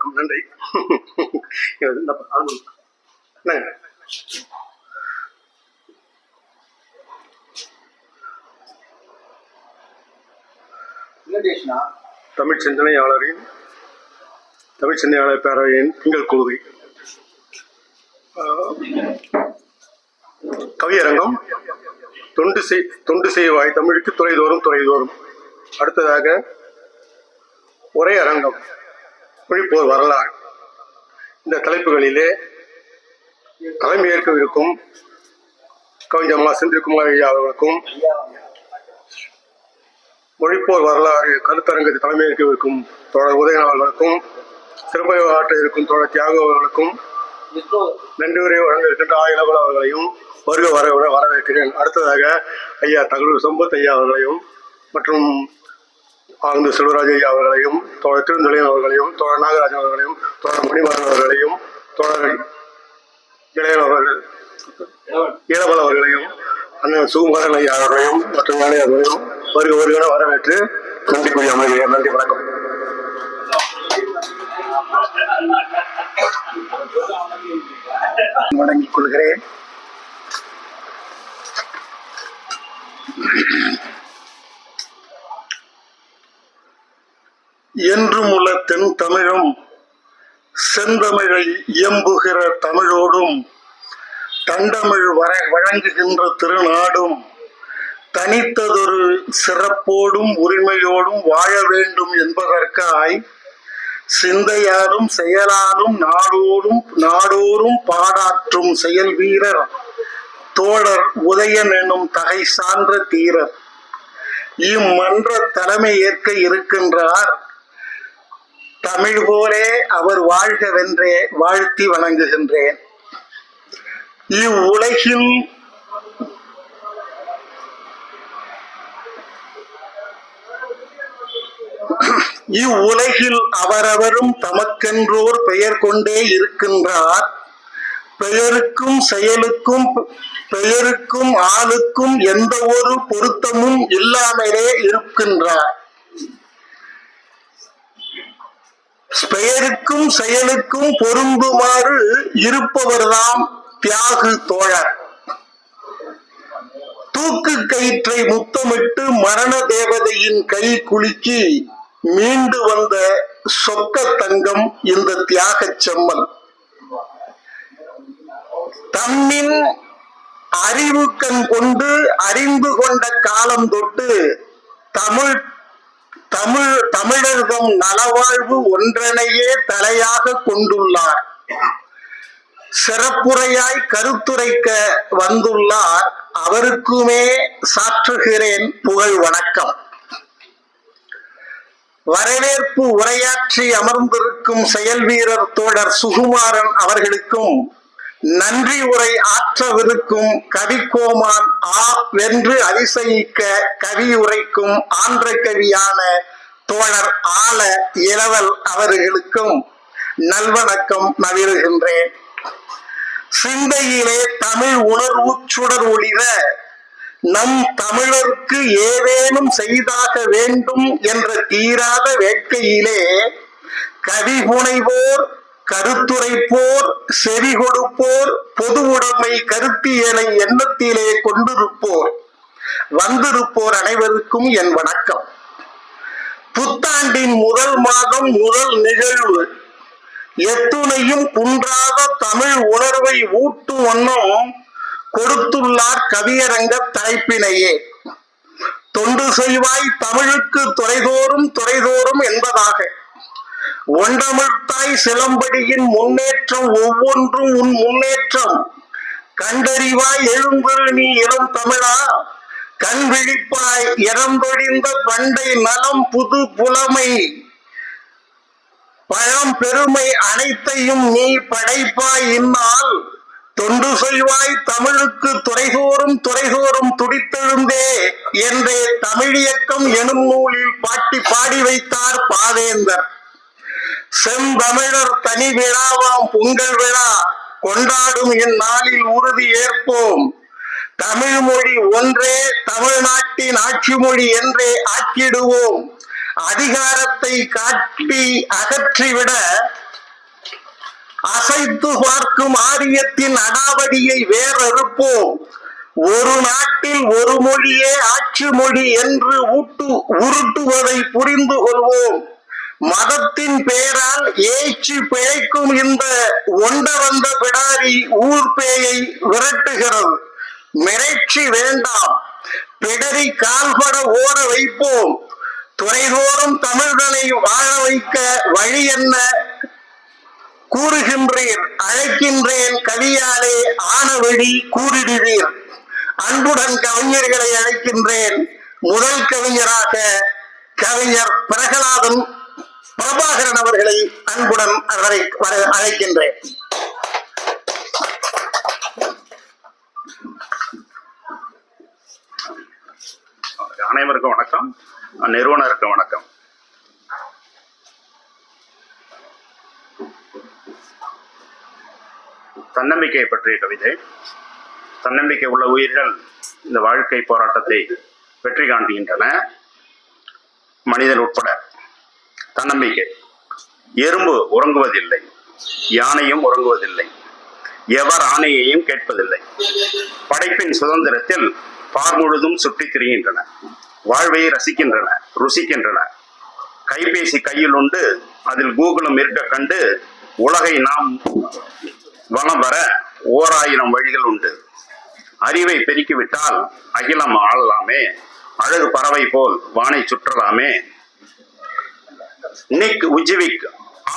வணக்கம் நன்றி? தமிழ் சிந்தனையாளரின் தமிழ் சிந்தனையாளர் பேரவையின் திங்கள் குழுவை கவியரங்கம் தொண்டு செய் தொண்டு செய்வாய் தமிழுக்கு துறைதோறும் துறைதோறும். அடுத்ததாக ஒரே அரங்கம் விழிப்போர் வரலாறு. இந்த தலைப்புகளிலே தலைமையேற்கவிருக்கும் கவிஞர் செந்தில்குமார் ஐயா அவர்களுக்கும் மொழிப்போர் வரலாறு கருத்தரங்கத்தை தலைமையேற்கவிருக்கும் தோழர் உதயன் அவர்களுக்கும் சிறப்பை ஆற்ற இருக்கும் தோழர் தியாகு அவர்களுக்கும் நன்றி வழங்க இருக்கின்ற ஆயிலகுல அவர்களையும் வருக வர வரவேற்கிறேன். அடுத்ததாக ஐயா தகவல் சம்பத் ஐயா அவர்களையும் மற்றும் ஆனந்த செல்வராஜ் ஐயா அவர்களையும் தோழர் திருந்தொழியன் அவர்களையும் தோழர் நாகராஜன் அவர்களையும் தோழர் மணிமாறன் அவர்களையும் தோழர் இளையன் அவர்கள் ஈழவல் அவர்களையும் அண்ணன் சுகுமாரன் ஐயா அவர்களையும் மற்றும் நாளைய அவர்களையும் வருக வருகிற வரவேற்று நன்றி கூறி அமைகிறேன். நன்றி வணக்கம். வணங்கிக் கொள்கிறேன். என்றும் உள்ள தென் தமிழும் செந்தமிழை இயம்புகிற தமிழோடும் தண்டமிழ் வர வழங்குகின்ற திருநாடும் தனித்ததொரு சிறப்போடும் உரிமையோடும் வாழ வேண்டும் என்பதற்காய் சிந்தையாலும் செயலாலும் நாடோடும் நாடோறும் பாடாற்றும் செயல் வீரர் தோழர் உதயன் எனும் தகை சான்ற தீரர். இம்மன்ற தலைமை ஏற்க இருக்கின்றார் தமிழ் போலே அவர் வாழ்கவென்றே வாழ்த்தி வணங்குகின்றேன். இவ்வுலகில் இவ்வுலகில் அவரவரும் தமக்கென்றோர் பெயர் கொண்டே இருக்கின்றார். பெயருக்கும் செயலுக்கும் பெயருக்கும் ஆளுக்கும் எந்த ஒரு பொருத்தமும் இல்லாமலே இருக்கின்றார். பெயருக்கும் செயலுக்கும் பொருந்துமாறு இருப்பவர்தாம் தியாகு தோழர். தூக்கு கயிற்றை முத்தமிட்டு மரண தேவதையின் கை குலுக்கி மீண்டு வந்த சொக்க தங்கம் இந்த தியாகச் செம்மல். தன்னின் அறிவு கண் கொண்டு அறிந்து கொண்ட காலம் தொட்டு தமிழ் தமிழ் தமிழர்தம் நலவாழ்வு ஒன்றனையே தலையாக கொண்டுள்ளார். சிறப்புரையாய் கருத்துரைக்க வந்துள்ளார். அவருக்குமே சாற்றுகிறேன் புகழ் வணக்கம். வரவேற்பு உரையாற்றி அமர்ந்திருக்கும் செயல் வீரர் தோழர் சுகுமாரன் அவர்களுக்கும் நன்றி உரை ஆற்றவிருக்கும் கவிக்கோமான் ஆ வென்று அதிசயிக்க கவி உரைக்கும் ஆந்திர கவியான தோழர் ஆல இளவல் அவர்களுக்கும் நல்வணக்கம் நவிருகின்றேன் சிந்தையிலே தமிழ் உணர்வு சுடர் ஒளிர நம் தமிழருக்கு ஏதேனும் செய்தாக வேண்டும் என்ற தீராத வேட்கையிலே கவி புனைவோர் கருத்துரைப்போர் செவி கொடுப்போர் பொது உடைமை கருத்தியலை எண்ணத்திலே கொண்டிருப்போர். வந்திருப்போர் அனைவருக்கும் என் வணக்கம். புத்தாண்டின் முதல் மாதம் முதல் நிகழ்வு. எத்துணையும் குன்றாத தமிழ் உணர்வை ஊட்டும் வண்ணம் கொடுத்துள்ளார் கவியரங்க தலைப்பினையே. தொண்டு செய்வாய் தமிழுக்கு துறைதோறும் துறைதோறும் என்பதாக. ஒன்றமிழ்த்தாய் சிலம்படியின் முன்னேற்றம் ஒவ்வொன்றும் உன் முன்னேற்றம். கண்டறிவாய் எழும்பெரு நீ இளம் தமிழா. கண் விழிப்பாய் இறந்தொழிந்த பண்டை நலம் புது புலமை. பழம் பெருமை அனைத்தையும் நீ படைப்பாய் இன்னால் தொண்டு செய்வாய் தமிழுக்கு துறைதோறும் துறைதோறும் துடித்தெழுந்தே என்றே தமிழியக்கம் எனும் நூலில் பாட்டி பாடி வைத்தார் பாவேந்தர். செந்தமிழர் தனி விழாவாம் பொங்கல் விழா கொண்டாடும் இந்நாளில் உறுதி ஏற்போம். தமிழ் மொழி ஒன்றே தமிழ்நாட்டின் ஆட்சி மொழி என்றே ஆக்கிடுவோம். அதிகாரத்தை காட்டி அகற்றிவிட அசைத்து பார்க்கும் ஆரியத்தின் அடாவடியை வேறறுப்போம். ஒரு நாட்டில் ஒரு மொழியே ஆட்சி மொழி என்று ஊட்டு உருட்டுவதை புரிந்து கொள்வோம். மதத்தின் பெயரால் ஏச்சு பிழைக்கும் இந்த ஒண்ட வந்த பிடாரி ஊர் பேயை விரட்டுகிறது. மிரட்சி வேண்டாம். பிடரி கால்பட ஓட வைப்போம். துறைதோறும் தமிழ்களை வாழ வைக்க வழி என்ன? கூறுகின்றேன் அழைக்கின்றேன் கவியாலே ஆன வழி கூறிடுவீர். அன்புடன் கவிஞர்களை அழைக்கின்றேன். முதல் கவிஞராக கவிஞர் பிரகலாதன் பிரபாகரன் அவர்களை அன்புடன் அழைக்கின்றேன். அனைவருக்கும் வணக்கம். நிறுவனருக்கு வணக்கம். தன்னம்பிக்கை பற்றிய கவிதை. தன்னம்பிக்கை உள்ள உயிர்கள் இந்த வாழ்க்கை போராட்டத்தை வெற்றி காண்கின்றன. மனிதன் உட்பட தன்னம்பிக்கை. எறும்பு உறங்குவதில்லை. யானையும் உறங்குவதில்லை. எவர் ஆணையையும் கேட்பதில்லை. படைப்பின் சுதந்திரத்தில் பார் முழுதும் சுற்றி திரிகின்றன. வாழ்வை ரசிக்கின்றன ருசிக்கின்றன. கைபேசி கையில் உண்டு அதில் கூகுளும் இருக்க கண்டு உலகை நாம் வளம் வர ஓர் ஆயிரம் வழிகள் உண்டு. அறிவை பெருக்கிவிட்டால் அகிலம் ஆளலாமே அழகு பறவை போல் வானை சுற்றலாமே Nick Vujicic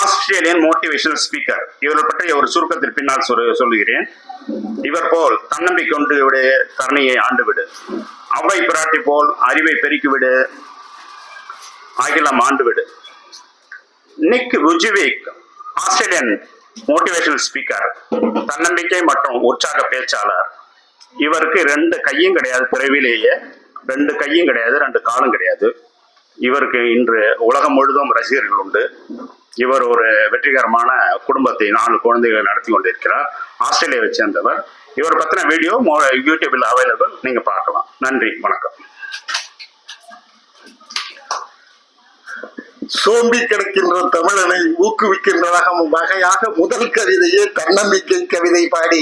Australian motivational speaker இவரை பற்றி ஒரு சுருக்கத்தில் பின்னால் சொல்லுகிறேன். இவர் போல் தன்னம்பிக்கை கொண்டு விடு தரணியை ஆண்டு விடு. அவை பிராட்டி போல் அறிவை பெருக்கிவிடு அகிலம் ஆண்டு விடு. Nick Vujicic Australian motivational speaker தன்னம்பிக்கை மற்றும் உற்சாக பேச்சாளர். இவருக்கு ரெண்டு கையும் கிடையாது பிறவிலேயே. ரெண்டு கையும் கிடையாது ரெண்டு காலும் கிடையாது. இவருக்கு இன்று உலகம் முழுதும் ரசிகர்கள் உண்டு. இவர் ஒரு வெற்றிகரமான குடும்பத்தை நாலு குழந்தைகளை நடத்தி கொண்டிருக்கிறார். ஆஸ்திரேலியாவை சேர்ந்தவர். இவர் பத்தின வீடியோ மோ- யூடியூபில் அவைலபிள் நீங்க பார்க்கலாம். நன்றி. வணக்கம். சோம்பி கிடக்கின்ற தமிழனை ஊக்குவிக்கின்றதாக வகையாக முதல் கவிதையே தன்னம்பிக்கை கவிதை பாடி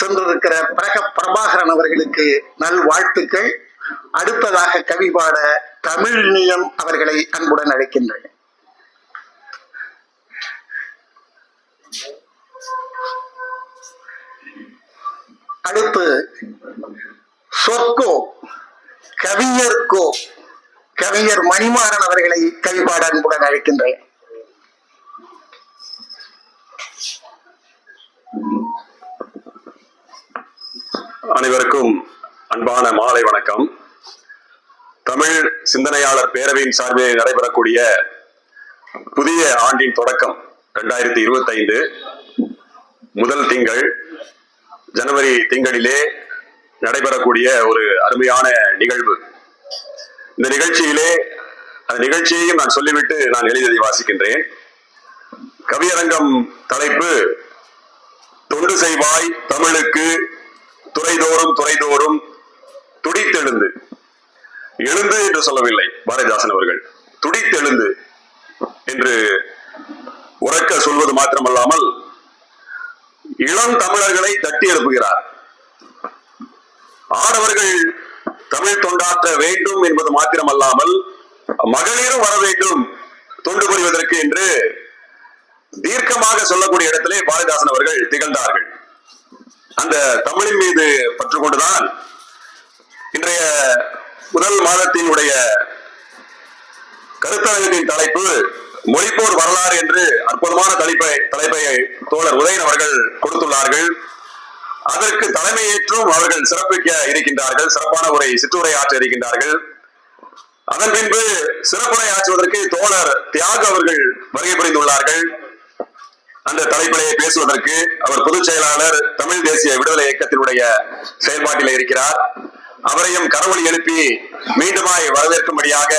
சென்றிருக்கிற பிரக பிரபாகரன் அவர்களுக்கு நல் வாழ்த்துக்கள் அடுத்ததாக கவி பாட தமிழ்நியம் அவர்களை அன்புடன் அழைக்கின்றேன். அடுத்து சொற்கோ. கவிஞர்கோ. கவிஞர் மணிமாறன் அவர்களை கவிபாட அன்புடன் அழைக்கின்றேன். அனைவருக்கும் அன்பான மாலை வணக்கம். தமிழ் சிந்தனையாளர் பேரவையின் சார்பில் நடைபெறக்கூடிய புதிய ஆண்டின் தொடக்கம் இரண்டாயிரத்தி இருபத்தைந்து. முதல் திங்கள் ஜனவரி திங்களிலே நடைபெறக்கூடிய ஒரு அருமையான நிகழ்வு. இந்த நிகழ்ச்சியிலே அந்த நிகழ்ச்சியையும் நான் சொல்லிவிட்டு நான் எழுதியதை வாசிக்கின்றேன். கவியரங்கம் தலைப்பு தொண்டு செய்வாய் தமிழுக்கு துறைதோறும் துறைதோறும் துடித்தெழுந்து. எழுந்து என்று சொல்லவில்லை பாரதிதாசன் அவர்கள். துடித்தெழுந்து என்று உறக்க சொல்வது மாத்திரமல்லாமல் இளம் தமிழர்களை தட்டி எழுப்புகிறார். ஆடவர்கள் தமிழ் தொண்டாற்ற வேண்டும் என்பது மாத்திரமல்லாமல் மகளிரும் வர வேண்டும் தொண்டு புரிவதற்கு என்று தீர்க்கமாக சொல்லக்கூடிய இடத்திலே பாரதிதாசன் அவர்கள் திகழ்ந்தார்கள். அந்த தமிழின் மீது பற்றுக்கொண்டுதான் இன்றைய முதல் மாதத்தினுடைய கருத்தரங்கத்தின் தலைப்பு மொழிப்போர் வரலாறு என்று அற்புதமான தலைப்பை தலைப்பை தோழர் உதயன் அவர்கள் கொடுத்துள்ளார்கள். அதற்கு தலைமையேற்றும் அவர்கள் சிறப்பிக்க இருக்கின்றார்கள். சிறப்பான உரை சிற்றுரை ஆற்ற இருக்கின்றார்கள். அதன் பின்பு சிறப்புரை ஆற்றுவதற்கு தோழர் தியாக அவர்கள் வருகை புரிந்துள்ளார்கள். அந்த தலைப்பிலே பேசுவதற்கு அவர் பொதுச் செயலாளர் தமிழ் தேசிய விடுதலை இயக்கத்தினுடைய செயல்பாட்டில் இருக்கிறார். அவரையும் கரவொலி எழுப்பி மீண்டுமாய் வரவேற்கும்படியாக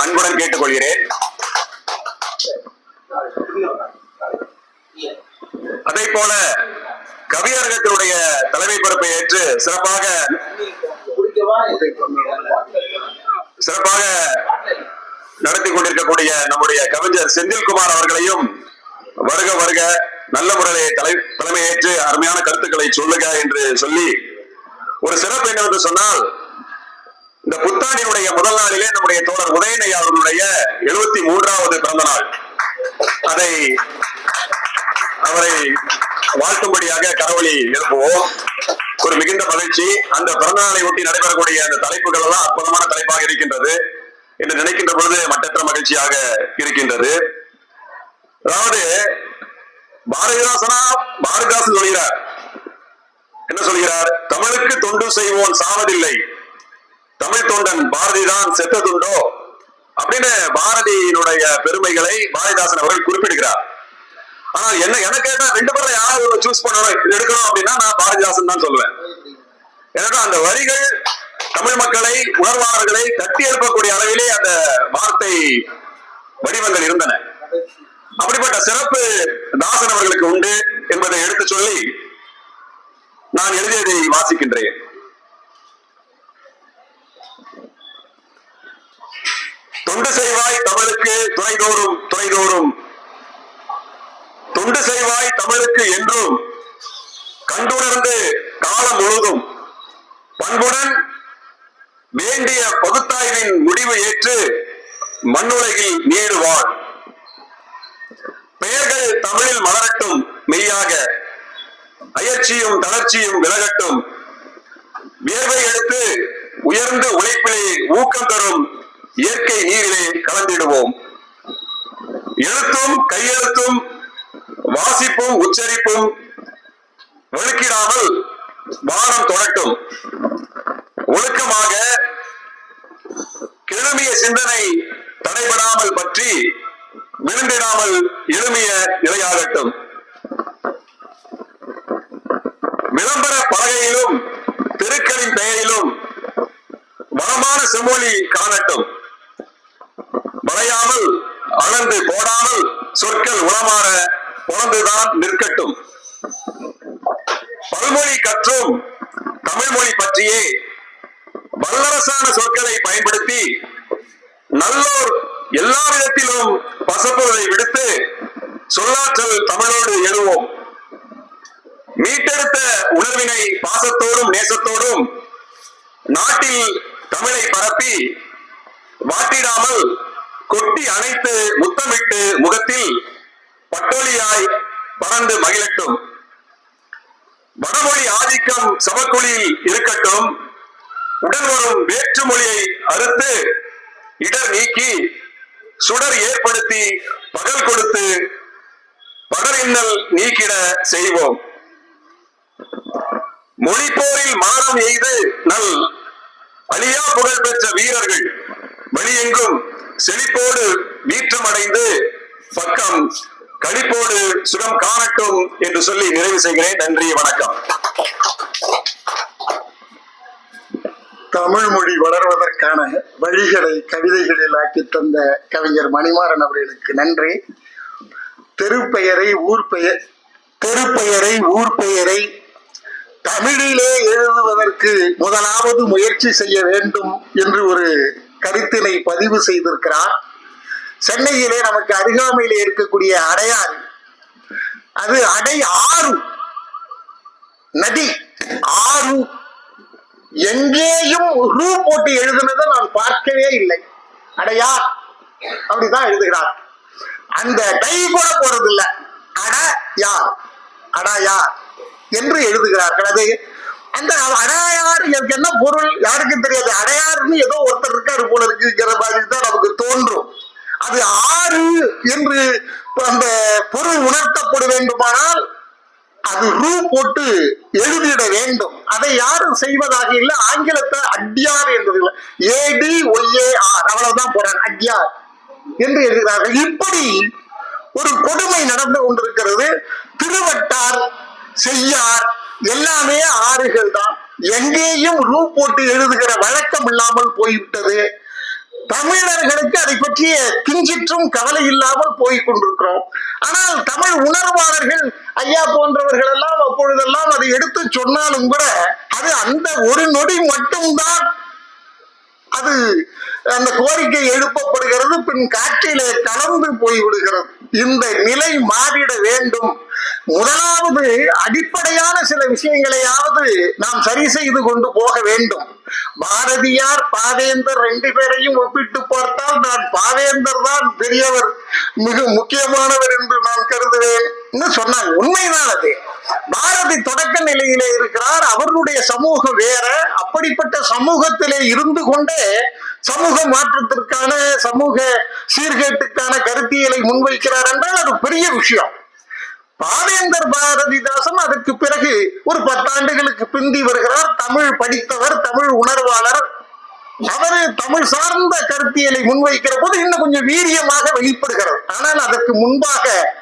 அன்புடன் கேட்டுக்கொள்கிறேன். அதே போல கவியரகத்தினுடைய தலைமை பொறுப்பை ஏற்று சிறப்பாக சிறப்பாக நடத்தி கொண்டிருக்கக்கூடிய நம்முடைய கவிஞர் செந்தில்குமார் அவர்களையும் வருக வருக நல்ல முறையிலே தலை தலைமையேற்று அருமையான கருத்துக்களை சொல்லுக என்று சொல்லி ஒரு சிறப்பு என்னவென்று சொன்னால் இந்த புத்தாண்டினுடைய முதல் நாளிலே நம்முடைய தோழர் உதயநிதி அவர்களுடைய எழுபத்தி மூன்றாவது பிறந்த நாள். அதை அவரை வாழ்த்தும்படியாக கரவொலி எழுப்புவோம். ஒரு மிகுந்த மகிழ்ச்சி. அந்த பிறந்தநாளை ஒட்டி நடைபெறக்கூடிய அந்த தலைப்புகள் எல்லாம் அற்புதமான தலைப்பாக இருக்கின்றது என்று நினைக்கின்ற பொழுது மட்டற்ற மகிழ்ச்சியாக இருக்கின்றது. அதாவது பாரதிதாசனா பாரதிதாசன் சொல்கிறார் என்ன சொல்கிறார்? தமிழுக்கு தொண்டு செய்வோன் சாவதில்லை. தமிழ் தொண்டன் பாரதிதான் செத்ததுண்டோ அப்படின்னு பாரதியினுடைய பெருமைகளை பாரதிதாசன் அவர்கள் குறிப்பிடுகிறார். ஆனா என்ன என்ன கேட்டா ரெண்டு பேர்ல யாராவது சூஸ் பண்ணணும் இது எடுக்கணும் அப்படின்னா நான் பாரதிதாசன் தான் சொல்லுவேன் ஏன்னா அந்த வரிகள் தமிழ் மக்களை உணர்வாளர்களை தட்டி எழுப்பக்கூடிய அளவிலே அந்த வார்த்தை வடிவங்கள் இருந்தன. அப்படிப்பட்ட சிறப்பு தாசன் அவர்களுக்கு உண்டு என்பதை எடுத்து சொல்லி நான் எழுதியதை வாசிக்கின்றேன். தொண்டு செய்வாய் தமிழுக்கு துறைதோறும் துறைதோறும் தொண்டு செய்வாய் தமிழுக்கு என்றும் கண்டுணர்ந்து காலம் முழுதும். பண்புடன் வேண்டிய பகுத்தாய்வின் முடிவு ஏற்று மண்ணுலகில் நீடுவாள் பெயர்கள் தமிழில் மலரட்டும் மெய்யாக. அயற்சியும் தளர்ச்சியும் விலகட்டும். வியர்வை எடுத்து உயர்ந்த உழைப்பிலே ஊக்கம் தரும் இயற்கை நீரிலே கலந்திடுவோம். எழுத்தும் கையெழுத்தும் வாசிப்பும் உச்சரிப்பும் ஒழுக்கிடாமல் வானம் தொடட்டும். ஒழுக்கமாக கிளம்பிய சிந்தனை தடைபடாமல் பற்றி விழுந்திடாமல் எழுமிய நிலையாகட்டும். விளம்பர பலகையிலும் தெருக்களின் பெயரிலும் வளமான செம்மொழி காணட்டும். வளையாமல் அளந்து போடாமல் சொற்கள் உளமாற பொழந்துதான் நிற்கட்டும். பல்மொழி கற்றும் தமிழ் மொழி பற்றியே வல்லரசான சொற்களை பயன்படுத்தி நல்லோர் எல்லா விதத்திலும் பசப்புவதை விடுத்து சொல்லாற்றல் தமிழோடு எழுவோம். மீட்டெடுத்த உணர்வினை பாசத்தோடும் நேசத்தோடும் நாட்டில் தமிழை பரப்பி வாட்டிடாமல் கொட்டி அணைத்து முத்தமிட்டு முகத்தில் பட்டோலியாய் பறந்து மகிழட்டும். வடமொழி ஆதிக்கம் சமக்குழியில் இருக்கட்டும். உடன் வரும் வேற்று மொழியை அறுத்து இடர் நீக்கி சுடர் ஏற்படுத்தி பகல் கொடுத்து படர் இன்னல் நீக்கிட செய்வோம். மொழிப்போரில் மானம் எய்து நல் அழியா புகழ் பெற்ற வீரர்கள். வெளியெங்கும் செழிப்போடு வீற்றமடைந்து பக்கம் கழிப்போடு சுகம் காணட்டும் என்று சொல்லி நிறைவு செய்கிறேன். நன்றி வணக்கம். தமிழ் மொழி வளர்வதற்கான வழிகளை கவிதைகளில் ஆக்கி தந்த கவிஞர் மணிமாறன் அவர்களுக்கு நன்றி. தெருப்பெயரை ஊர் பெயர் தெருப்பெயரை ஊர் பெயரை தமிழிலே எழுதுவதற்கு முதலாவது முயற்சி செய்ய வேண்டும் என்று ஒரு கருத்தினை பதிவு செய்திருக்கிறார். சென்னையிலே நமக்கு அருகாமையிலே இருக்கக்கூடிய அடையாறு அது அடை ஆறு. நதி ஆறு. எங்கேயும் ரூ போட்டு எழுதுனதை நான் பார்க்கவே இல்லை. அடையார் அப்படிதான் எழுதுகிறார். அந்த டை கூட போறது அட யார் அடா யார் என்று எழுதுகிறார்கள். அது அந்த அடையார் எனக்கு என்ன பொருள்? யாருக்கும் தெரியாது. அடையாறுன்னு ஏதோ ஒருத்தர் இருக்காரு போல இருக்குங்கிற மாதிரி தான் நமக்கு தோன்றும். அது ஆறு என்று அந்த பொருள் உணர்த்தப்பட வேண்டுமானால் அது ரூ போட்டு எழுதிட வேண்டும். அதை யாரும் செய்வதாக இல்லை. ஆங்கிலத்தை அட்யார் என்பது ஏடி ஒய்ஏ ஆர் அவ்வளவுதான் போறாங்க அட்யார் என்று எழுதுகிறார்கள். இப்படி ஒரு கொடுமை நடந்து கொண்டிருக்கிறது. திருவட்டார் செய்யார். எல்லாமே ஆறுகள் தான். எங்கேயும் ரூ போட்டு எழுதுகிற வழக்கம் இல்லாமல் போய்விட்டது. தமிழர்களுக்கு அதை பற்றிய கிஞ்சிற்றும் கவலை இல்லாமல் போய் கொண்டிருக்கிறோம். ஆனால் தமிழ் உணர்வாளர்கள் ஐயா போன்றவர்கள் எல்லாம் அப்பொழுதெல்லாம் அதை எடுத்து சொன்னாலும் கூட அது அந்த ஒரு நொடி மட்டும்தான். அது அந்த கோரிக்கை எழுப்பப்படுகிறது பின் காற்றிலே கலந்து போய் விடுகிறது இந்த நிலை மாறிட வேண்டும். முதலாவது அடிப்படையான சில விஷயங்களையாவது நாம் சரி செய்து கொண்டு போக வேண்டும். பாரதியார் பாவேந்தர் ரெண்டு பேரையும் ஒப்பிட்டு பார்த்தால் நான் பாவேந்தர் தான் பெரியவர் மிக முக்கியமானவர் என்று நான் கருதுவேன் சொன்னாங்க உண்மைதான் அது. பாரதி தொடக்க நிலையிலே இருக்கிறார். அவருடைய சமூகம் வேற. அப்படிப்பட்ட சமூகத்திலே இருந்து கொண்டே சமூக மாற்றத்திற்கான சமூக சீர்கேட்டுக்கான கருத்தியலை முன்வைக்கிறார் என்றால் அது பெரிய விஷயம். பாவேந்தர் பாரதிதாசன் அதற்கு பிறகு ஒரு பத்தாண்டுகளுக்கு பிந்தி வருகிறார். தமிழ் படித்தவர் தமிழ் உணர்வாளர். அவரு தமிழ் சார்ந்த கருத்தியலை முன்வைக்கிற போது இன்னும் கொஞ்சம் வீரியமாக வெளிப்படுகிறது. ஆனால் அதற்கு முன்பாக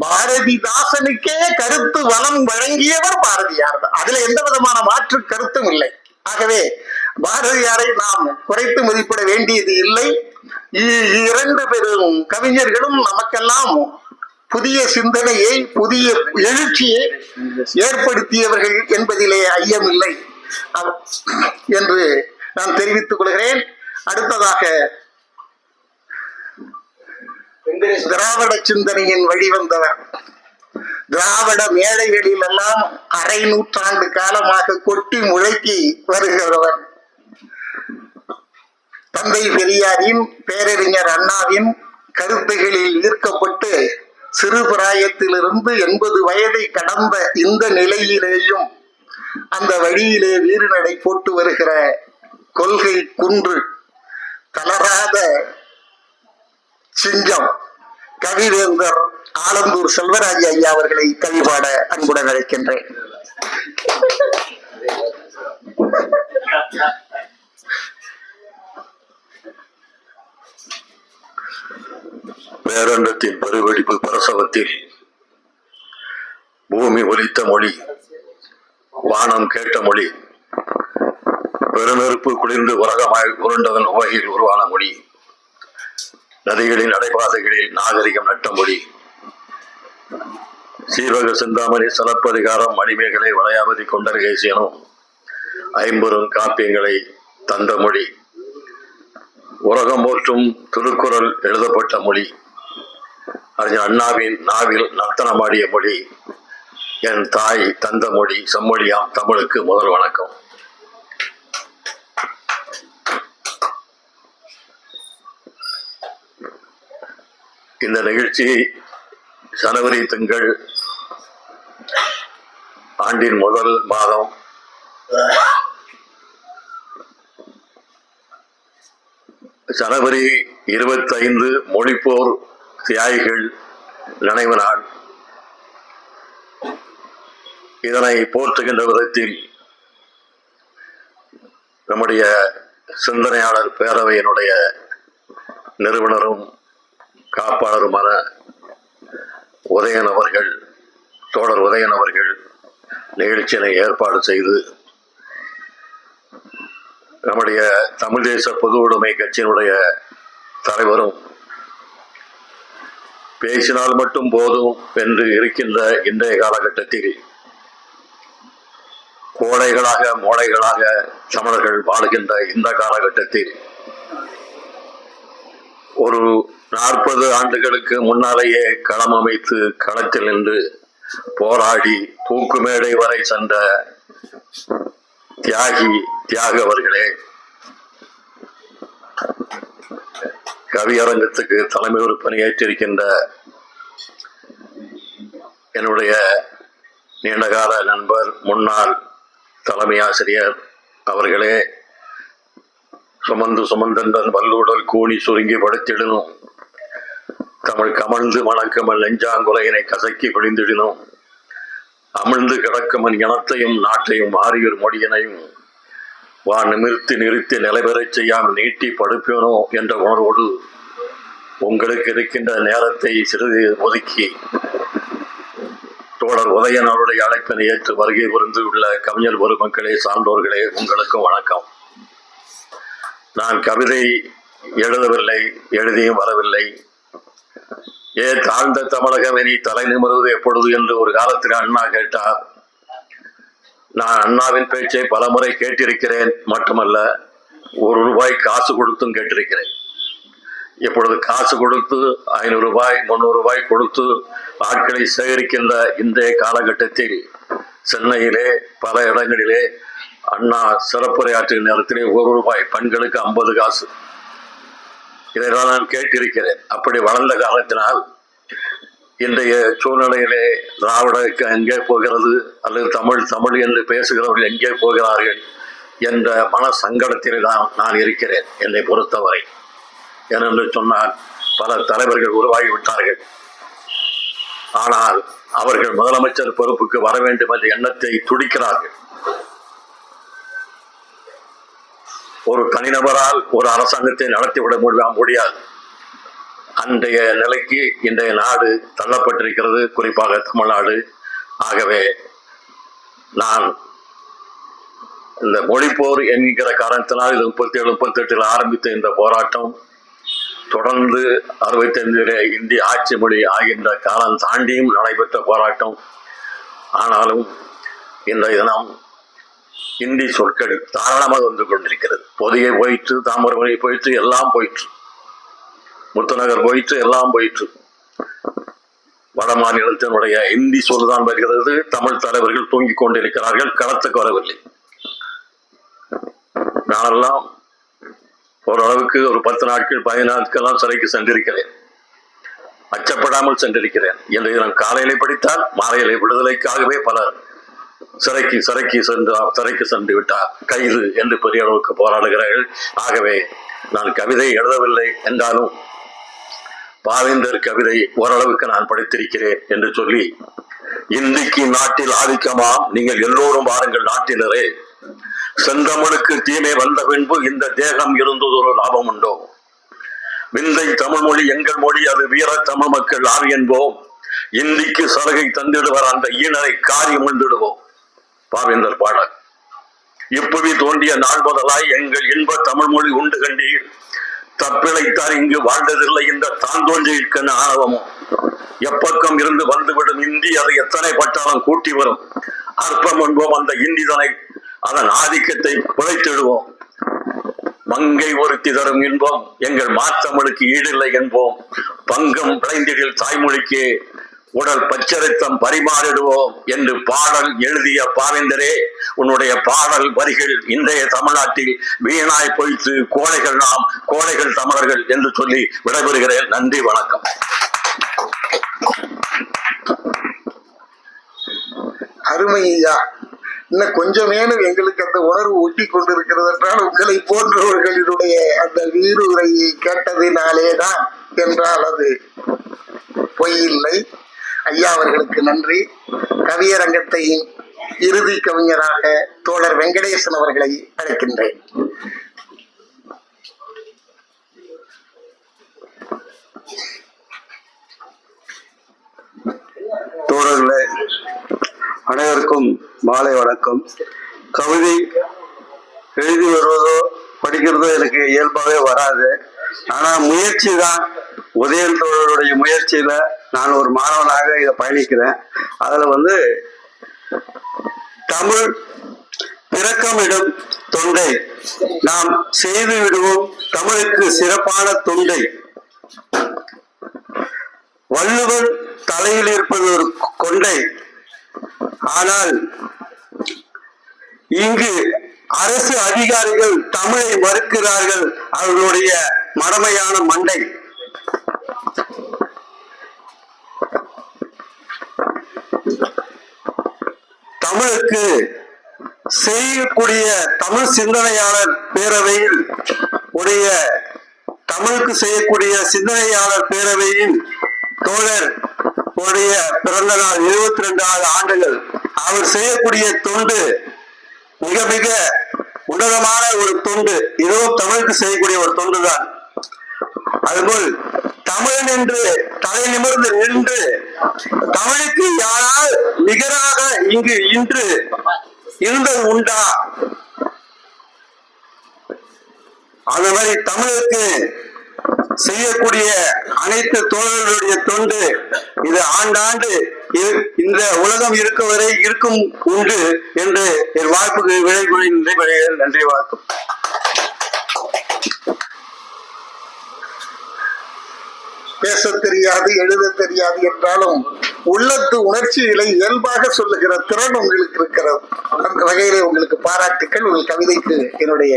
பாரதிதாசனுக்கே கருத்து வளம் வழங்கியவர் பாரதியார் தான் அதுல எந்த விதமான மாற்று கருத்தும் இல்லை. ஆகவே பாரதியாரை நாம் குறைத்து மதிப்பிட வேண்டியது இல்லை. இ- இரண்டு பெரும் கவிஞர்களும் நமக்கெல்லாம் புதிய சிந்தனையை புதிய எழுச்சியை ஏற்படுத்தியவர்கள் என்பதிலே ஐயமில்லை என்று நான் தெரிவித்துக் கொள்கிறேன். அடுத்ததாக திராவிட சிந்தனையின் வழிவந்தவர். திராவிட மேடைகளில் எல்லாம் அரை நூற்றாண்டு காலமாக கொட்டி முழக்கி வருகிறவர். தந்தை பெரியாரின் பேரறிஞர் அண்ணாவின் கருத்துகளில் ஈர்க்கப்பட்டு சிறு பிராயத்திலிருந்து எண்பது வயதை கடந்த இந்த நிலையிலேயும் அந்த வழியிலே வீறுநடை போட்டு வருகிற கொள்கை குன்று தளராத சிங்கம் கவிவேந்தர் ஆலந்தூர் செல்வராஜ் ஐயா அவர்களை கவிபாட அன்புடன் அழைக்கின்றேன். பேரண்டத்தின் பெருவெடிப்பு பிரசவத்தில். பூமி ஒலித்த மொழி வானம் கேட்ட மொழி பெருநெருப்பு குளிர்ந்து உலகமாய் உருண்டதன் உவகையில் உருவான மொழி நதிகளின் நடைபாதைகளில் நாகரிகம் நட்ட மொழி. சீர்வக சிந்தாமணி சிலப்பதிகாரம் மணிமேகலை வளையாபதி கொண்டர்கேசியனும் ஐம்பெரும் காப்பியங்களை தந்த மொழி. உலகம் போற்றும் திருக்குறள் எழுதப்பட்ட மொழி. அறிஞர் அண்ணாவின் நாவில் நர்த்தனமாடிய மொழி என் தாய் தந்த மொழி செம்மொழியாம் தமிழுக்கு முதல் வணக்கம். இந்த நிகழ்ச்சி ஜனவரி திங்கள் ஆண்டின் முதல் மாதம். ஜனவரி இருபத்தைந்து மொழிப்போர் தியாகிகள் நினைவு நாள் இதனை போற்றுகின்ற விதத்தில் நம்முடைய சிந்தனையாளர் பேரவையினுடைய நிறுவனரும் காப்பாளருமான உதயன் அவர்கள் தோழர் உதயன் அவர்கள் நிகழ்ச்சியினை ஏற்பாடு செய்து நம்முடைய தமிழ் தேச பொது உடைமை கட்சியினுடைய தலைவரும் பேசினால் மட்டும் போதும் என்று இருக்கின்ற இன்றைய காலகட்டத்தில் கோடைகளாக மோடைகளாக தமிழர்கள் வாழுகின்ற இந்த காலகட்டத்தில் ஒரு நாற்பது ஆண்டுகளுக்கு முன்னாலேயே களம் அமைத்து களத்தில் நின்று போராடி தூக்குமேடை வரை சென்ற தியாகி தியாக அவர்களே கவியரங்கத்துக்கு தலைமை ஒரு ஏற்றிருக்கின்ற என்னுடைய நீண்டகால நண்பர் முன்னாள் தலைமை ஆசிரியர் அவர்களே சுமந்து சுமந்தன் வல்லுடல் கூணி சுருங்கி படுத்திடணும். தமிழ் கமழ்ந்து மணக்கமல் நெஞ்சாங்குலையினை கசக்கி பிழிந்திடினும் அமிழ்ந்து கிடக்குமன் இனத்தையும் நாட்டையும் மாறியொரு மொழியினையும் வா நிமிர்த்தி நிறுத்தி நிலைபெறச் செய்யாமல் நீட்டி படுப்பேனோ என்ற உணர்வோடு உங்களுக்கு இருக்கின்ற நேரத்தை சிறிது ஒதுக்கி தோழர் உதயன் அவருடைய அழைப்பினை ஏற்று வருகை புரிந்து உள்ள கவிஞர் பெருமக்களே சான்றோர்களே உங்களுக்கும் வணக்கம். நான் கவிதை எழுதவில்லை எழுதியும் வரவில்லை. ஏ தாழ்ந்த தமிழகம் இனி தலை நிமிர்வது எப்பொழுது என்று ஒரு காலத்தில் அண்ணா கேட்டார். நான் அண்ணாவின் பேச்சை பலமுறை கேட்டிருக்கிறேன் மட்டுமல்ல ஒரு ரூபாய் காசு கொடுத்தும் கேட்டிருக்கிறேன். இப்பொழுது காசு கொடுத்து ஐநூறு ரூபாய் முந்நூறு ரூபாய் கொடுத்து ஆட்களை சேகரிக்கின்ற இந்த காலகட்டத்தில் சென்னையிலே பல இடங்களிலே அண்ணா சிறப்புரையாற்றும் நேரத்திலே ஒரு ரூபாய் பெண்களுக்கு ஐம்பது காசு. இதையெல்லாம் நான் கேட்டிருக்கிறேன். அப்படி வளர்ந்த காலத்தினால் இன்றைய சூழ்நிலையிலே திராவிட எங்கே போகிறது? அல்லது தமிழ் தமிழ் என்று பேசுகிறவர்கள் எங்கே போகிறார்கள்? என்ற மன சங்கடத்திலே தான் நான் இருக்கிறேன் என்னை பொறுத்தவரை. ஏனென்று சொன்னால் பல தலைவர்கள் உருவாகிவிட்டார்கள் ஆனால் அவர்கள் முதலமைச்சர் பொறுப்புக்கு வர வேண்டும் என்ற எண்ணத்தை துடிக்கிறார்கள். ஒரு தனிநபரால் ஒரு அரசாங்கத்தை நடத்திவிட முடியாது. அன்றைய நிலைக்கு இன்றைய நாடு தள்ளப்பட்டிருக்கிறது. குறிப்பாக தமிழ்நாடு. ஆகவே நான் இந்த மொழிப்போர் என்கிற காரணத்தினால் இது முப்பத்தி ஏழு முப்பத்தி எட்டில் ஆரம்பித்த இந்த போராட்டம். தொடர்ந்து அறுபத்தைந்திலே இந்திய ஆட்சி மொழி ஆகின்ற காலம் தாண்டியும் நடைபெற்ற போராட்டம். ஆனாலும் இந்த தினம் இந்தி சொற்கள் தாராளமாக வந்து கொண்டிருக்கிறது. பொதிகை போயிற்று மொழி போயிற்று எல்லாம் போயிற்று. முத்துநகர் போயிற்று எல்லாம் போயிற்று வட மாநிலத்தினுடைய இந்தி சொல்லுதான் வருகிறது. தமிழ் தலைவர்கள் தூங்கிக் கொண்டிருக்கிறார்கள். களத்துக்கு வரவில்லை. நானெல்லாம் ஓரளவுக்கு ஒரு பத்து நாட்கள் பதினைந்து நாட்கள்லாம் சிறைக்கு சென்றிருக்கிறேன். அச்சப்படாமல் சென்றிருக்கிறேன். என்று நான் காலையிலே படித்தால் மாலையிலே விடுதலைக்காகவே பலர் சிறைக்கு சிறைக்கு சென்று சிறைக்கு சென்று விட்டார். கைது என்று பெரிய அளவுக்கு போராடுகிறார்கள். ஆகவே நான் கவிதை எழுதவில்லை என்றாலும் பாவேந்தர் கவிதை ஓரளவுக்கு நான் படித்திருக்கிறேன் என்று சொல்லி இந்திக்கு நாட்டில் ஆதிக்கமாம் நீங்கள் எல்லோரும் வாருங்கள் நாட்டினரே. செந்தமிழுக்கு தீமை வந்த பின்பு இந்த தேகம் இருந்ததொரு லாபம் உண்டோ? விந்தை தமிழ் மொழி எங்கள் மொழி அது வீர தமிழ் மக்கள் ஆவி என்போம். இந்திக்கு சலுகை தந்திடுவர் அந்த ஈனரை காரி முந்திடுவோம் பாவேந்தர் பாடல். இப்பவி தோண்டிய நாள் முதலாய் எங்கள் இன்ப தமிழ் மொழி உண்டு கண்டீர். தப்பிழைத்தார் இங்கு வாழ்ந்ததில்லை இந்த தான் தோன்றியிருக்கிற ஆணவமும். எப்பக்கம் இருந்து வந்துவிடும் இந்தி அதை எத்தனை பட்டாலும் கூட்டி வரும். அற்பம் என்போம் அந்த இந்திதனை அதன் ஆதிக்கத்தை குறைத்திடுவோம் மங்கை ஒருத்தி தரும் இன்பம் எங்கள் மாத்தமிழுக்கு ஈடில்லை என்போம். பங்கம் விளைந்திடில் தாய்மொழிக்கு உடல் பச்சரித்தம் பரிமாறிடுவோம் என்று பாடல் எழுதிய பாவேந்தரே உன்னுடைய பாடல் வரிகள் இன்றைய தமிழ்நாட்டில் வீணாய் பொய்த்து கோழைகள் நாம் கோழைகள் தமிழர்கள் என்று சொல்லி விடைபெறுகிறேன். நன்றி வணக்கம். அருமையா இன்னும் கொஞ்சமேனும் எங்களுக்கு அந்த உணர்வு ஒட்டி கொண்டிருக்கிறது என்றால் உங்களை போன்றவர்களினுடைய அந்த வீருரையை கேட்டதினாலே தான் என்றால் அது பொய்யில்லை ஐயா அவர்களுக்கு நன்றி. கவியரங்கத்தையும் இறுதி கவிஞராக தோழர் வெங்கடேசன் அவர்களை அழைக்கின்றேன். தோழர்களே அனைவருக்கும் மாலை வணக்கம். கவிதை எழுதி வருவதோ படிக்கிறதோ எனக்கு இயல்பாகவே வராது. ஆனா முயற்சி தான் உதயன் தோழருடைய முயற்சியில நான் ஒரு மாணவனாக இதை பயணிக்கிறேன். அதுல வந்து தமிழ் பிறக்கமிடும் தொண்டை. நாம் செய்து விடுவோம் தமிழுக்கு சிறப்பான தொண்டை. வள்ளுவர் தலையில் இருப்பது ஒரு கொண்டை. ஆனால் இங்கு அரசு அதிகாரிகள் தமிழை மறுக்கிறார்கள். அவர்களுடைய மடமையான மண்டை. தமிழுக்கு செய்யக்கூடிய தமிழ் சிந்தனையாளர் பேரவையில் உடைய தமிழுக்கு செய்யக்கூடிய சிந்தனையாளர் பேரவையின் தோழர் உடைய பிறந்த நாள் இருபத்தி ரெண்டாவது ஆண்டுகள். அவர் செய்யக்கூடிய தொண்டு மிக மிக உன்னதமான ஒரு தொண்டு. இதுவும் தமிழுக்கு செய்யக்கூடிய ஒரு தொண்டு தான் அதுபோல் தமிழன் என்று தலை நிமிர்ந்து நின்று தமிழுக்கு யாரால் நிகராக இங்கு இன்று இருந்தது உண்டா அது மாதிரி தமிழுக்கு செய்யக்கூடிய அனைத்து தோழர்களுடைய தொண்டு இது ஆண்டாண்டு இந்த உலகம் இருக்கும் வரை இருக்கும் உண்டு என்று என் வாய்ப்புக்கு விளைவுகளின் கூறி நிறைவேறுகிறேன். நன்றி வணக்கம் பேச தெரியாது எழுத தெரியாது என்றாலும் உள்ளத்து உணர்ச்சிகளை இயல்பாக சொல்லுகிற திறன் உங்களுக்கு இருக்கிறது. அந்த வகையிலே உங்களுக்கு பாராட்டுக்கள் உங்கள் கவிதைக்கு என்னுடைய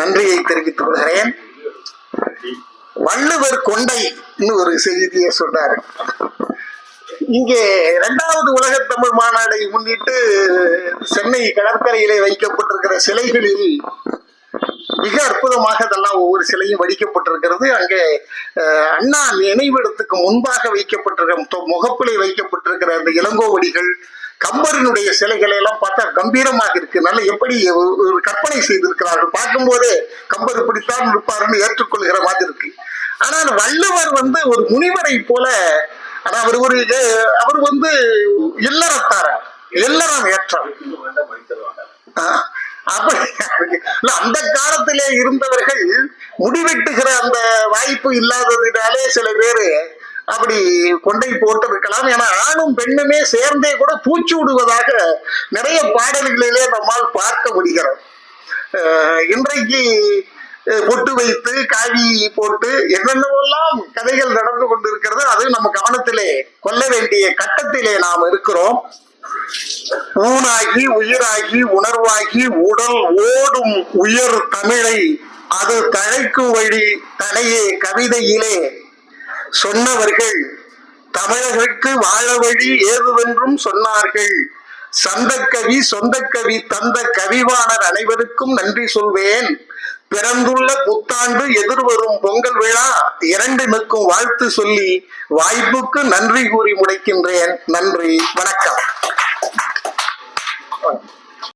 நன்றியை தெரிவித்துக் கொள்கிறேன். வள்ளுவர் கொண்டைன்னு ஒரு செய்தியை சொன்னார். இங்கே இரண்டாவது உலக தமிழ் மாநாடை முன்னிட்டு சென்னை கடற்கரையிலே வைக்கப்பட்டிருக்கிற சிலைகளில் மிக அற்புதமாக அதெல்லாம் ஒவ்வொரு சிலையும் வடிக்கப்பட்டிருக்கிறது. அங்கே அண்ணா நினைவிடத்துக்கு முன்பாக வைக்கப்பட்டிருக்கிற தொ- முகப்பிலே வைக்கப்பட்டிருக்கிற அந்த இளங்கோவடிகள் கம்பரினுடைய சிலைகளை எல்லாம் பார்த்தா கம்பீரமாக இருக்கு. நல்ல எப்படி ஒரு கற்பனை செய்திருக்கிறார்கள். பார்க்கும்போதே கம்பர் இப்படித்தான் இருப்பாருன்னு ஏற்றுக்கொள்கிற மாதிரி இருக்கு. ஆனால் வள்ளுவர் வந்து ஒரு முனிவரை போல ஆனா அவர் ஒரு அவர் வந்து இல்லறத்தார இல்லறம் ஏற்றம் அந்த காலத்திலே இருந்தவர்கள் முடிவெட்டுகிற அந்த வாய்ப்பு இல்லாததினாலே சில பேரு அப்படி கொண்டை போட்டு இருக்கலாம் ஏன்னா ஆணும் பெண்ணுமே சேர்ந்தே கூட பூச்சி விடுவதாக நிறைய பாடல்களிலே நம்மால் பார்க்க முடிகிறோம். இன்றைக்கு அஹ், பொட்டு வைத்து காவி போட்டு என்னென்னவெல்லாம் கதைகள் நடந்து கொண்டிருக்கிறது அது நம்ம கவனத்திலே கொள்ள வேண்டிய கட்டத்திலே நாம் இருக்கிறோம். ஊனாகி உயிராகி உணர்வாகி உடல் ஓடும் உயர் தமிழை அது தழைக்கும் வழி தடையே கவிதையிலே. சொன்னவர்கள் தமிழர்களுக்கு வாழ வழி ஏதுவென்றும் சொன்னார்கள். சந்தக்கவி சொந்தக்கவி தந்த கவிவாணர் அனைவருக்கும் நன்றி சொல்வேன். பிறந்துள்ள புத்தாண்டு எதிர்வரும் பொங்கல் விழா இரண்டினுக்கும் வாழ்த்து சொல்லி வாய்ப்புக்கு நன்றி கூறி முடிக்கின்றேன். நன்றி. வணக்கம்.